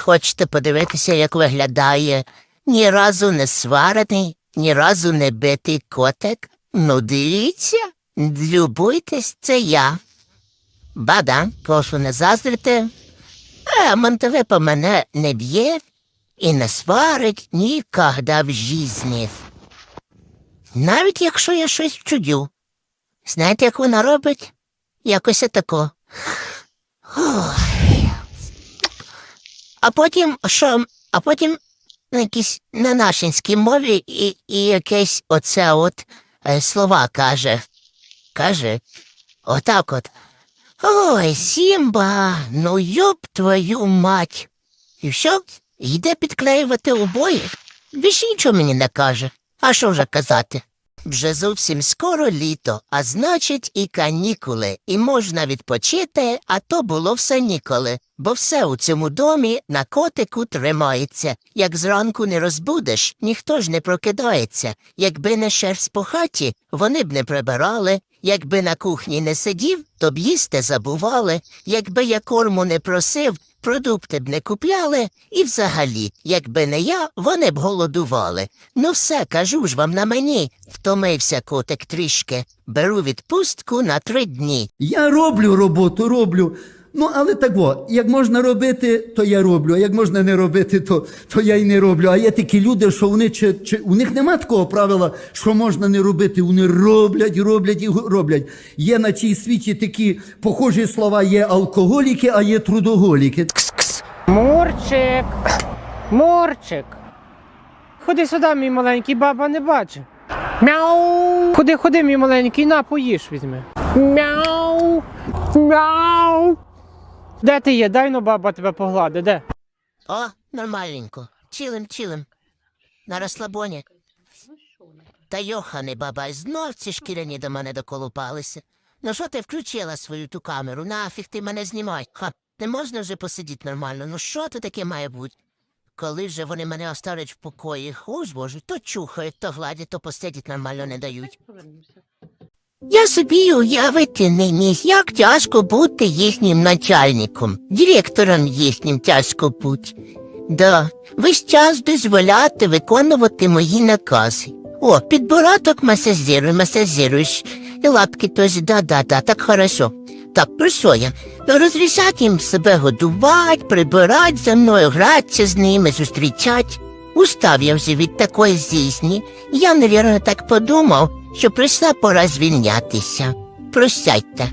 Хочете подивитися, як виглядає ні разу не сварений, ні разу не битий котик? Ну, дивіться, любуйтесь, це я. Бада, прошу не заздрити. А Монтевипа мене не б'є і не сварить ніколи в житті. Навіть якщо я щось вчудю. Знаєте, як вона робить? Якось тако. А потім що? А потім на якійсь на нашинській мові і, і якесь оце от е, слова каже. Каже, отак от. Ой, Сімба, ну йоб твою мать. І все, йде підклеювати обоє. Більше нічого мені не каже. А що вже казати? Вже зовсім скоро літо, а значить і канікули, і можна відпочити, а то було все ніколи, бо все у цьому домі на котику тримається. Як зранку не розбудеш, ніхто ж не прокидається. Якби не шерсть по хаті, вони б не прибирали. Якби на кухні не сидів, то б їсти забували. Якби я корму не просив, продукти б не купляли, і взагалі, якби не я, вони б голодували. Ну все, кажу ж вам на мені. Втомився котик трішки. Беру відпустку на три дні. Я роблю роботу, роблю. Ну, але так во, як можна робити, то я роблю, а як можна не робити, то, то я й не роблю. А є такі люди, що вони чи, чи у них нема такого правила, що можна не робити. Вони роблять, роблять і роблять. Є на цій світі такі похожі слова: є алкоголіки, а є трудоголіки. Мурчик. Мурчик. Ходи сюди, мій маленький, баба не бачить. Мяу. Ходи, ходи, мій маленький, на, поїж візьми. Мяу. Мяу. Де ти є? Дай ну баба тебе поглади, де? О, нормальненько. Чилим, чилим. На розслабоні. Та йохане, баба, знов ці шкіряні до мене доколупалися. Ну що ти включила свою ту камеру? Нафіг ти мене знімай. Ха, не можна вже посидіти нормально. Ну що це таке має бути? Коли вже вони мене оставлять в покої, ось боже, то чухають, то гладять, то посидіть нормально не дають. Я собі уявити не міг, як тяжко бути їхнім начальником, директором їхнім тяжко бути. Да, весь час дозволяти виконувати мої накази. О, підбороток масажируй, масажируєш. І лапки теж, да-да-да, так хорошо. Так, про я? Розрішати їм себе годувати, прибирати за мною, гратися з ними, зустрічати. Устав я вже від такої зізні. Я, навірно, так подумав, що прийшла пора звільнятися. Прощайте.